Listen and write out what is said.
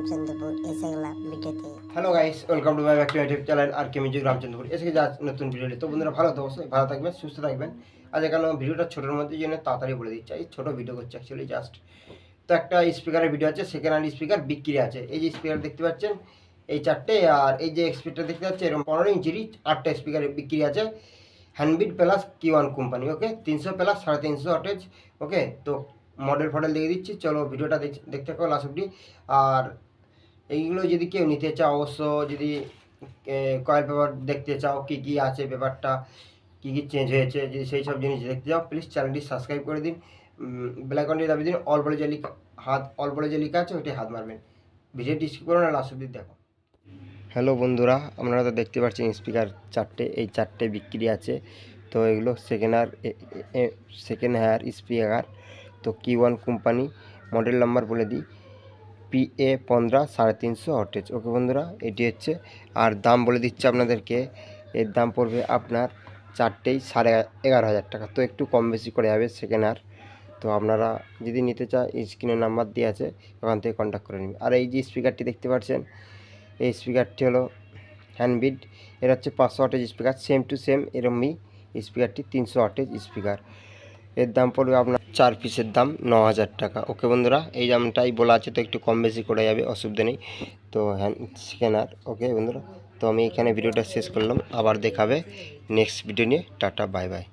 রামচন্দ্রপুর এসে গেলাম ভিডিওতে। Hello guys welcome to my back YouTube channel R K music Ramchandrapur এসে যা নতুন ভিডিও তো বন্ধুরা, ভালো তো অবশ্যই ভালো থাকবেন, সুস্থ থাকবেন। আজ এখানে ভিডিওটা ছোটোর মধ্যে জন্য তাড়াতাড়ি বলে দিচ্ছি। এই ছোটো ভিডিও করছি অ্যাকচুয়ালি জাস্ট তো একটা স্পিকারের ভিডিও আছে সেকেন্ড হ্যান্ড স্পিকার বিক্রি আছে। এই যে স্পিকার দেখতে পাচ্ছেন, এই চারটে, আর এই যে স্পিকারটা দেখতে পাচ্ছেন, এরকম পনেরো ইঞ্চিরই আটটা স্পিকার বিক্রি আছে। হ্যান্ডবিট প্লাস কি ওয়ান কোম্পানি ওকে তিনশো প্লাস সাড়ে তিনশো অটেজ ওকে তো মডেল ফডেল দিয়ে দিচ্ছি। চলো ভিডিওটা দেখ- দেখতে থাকো লাস্ট অব্দি আর এইগুলো যদি কেউ নিতে চাও, অবশ্য যদি কয়েল পেপার দেখতে চাও, কি কি আছে পেপারটা, কি কি চেঞ্জ হয়েছে, যদি সেই সব জিনিস দেখতে চাও প্লিজ চ্যানেলটি সাবস্ক্রাইব করে দিন। ব্ল্যাকনটি দাবি দিন অল বলে যে হাত অল বলে যে লেখা আছে ওইটি হাত মারবেন। ভিডিওটি স্কিপ করো না লাস্ট দেখো হ্যালো বন্ধুরা, আপনারা তো দেখতে পাচ্ছেন স্পিকার চারটে, এই চারটে বিক্রি আছে। তো এগুলো সেকেন্ড হ্যার সেকেন্ড হ্যার স্পিকার তো কি ওয়ান কোম্পানি মডেল নাম্বার বলে দিই। পি এ পনেরো সাড়ে তিনশো অটেজ ওকে বন্ধুরা, এটি হচ্ছে, আর দাম বলে দিচ্ছে আপনাদেরকে, এর দাম পড়বে আপনার চারটেই সাড়ে এগারো হাজার টাকা। তো একটু কম বেশি করে যাবে সেকেন্ড হ্যার তো আপনারা যদি নিতে চান স্ক্রিনে নাম্বার দিয়ে আছে, ওখান থেকে কন্ট্যাক্ট করে নিন আর এই যে স্পিকারটি দেখতে পাচ্ছেন, এই স্পিকারটি হলো হ্যান্ডবিড এর হচ্ছে পাঁচশো অটেজ স্পিকার সেম টু সেম এরমই স্পিকারটি তিনশো অটেজ স্পিকার এর দাম পড়বে আপনার চার পিসের দাম ন হাজার টাকা। ওকে বন্ধুরা, এই দামটাই বলা আছে, তো একটু কম বেশি করে যাবে, অসুবিধা নেই। তো হ্যান্ড স্ক্যানার ওকে বন্ধুরা। তো আমি এখানে ভিডিওটা শেষ করলাম, আবার দেখাবে নেক্সট ভিডিও নিয়ে। Tata bye bye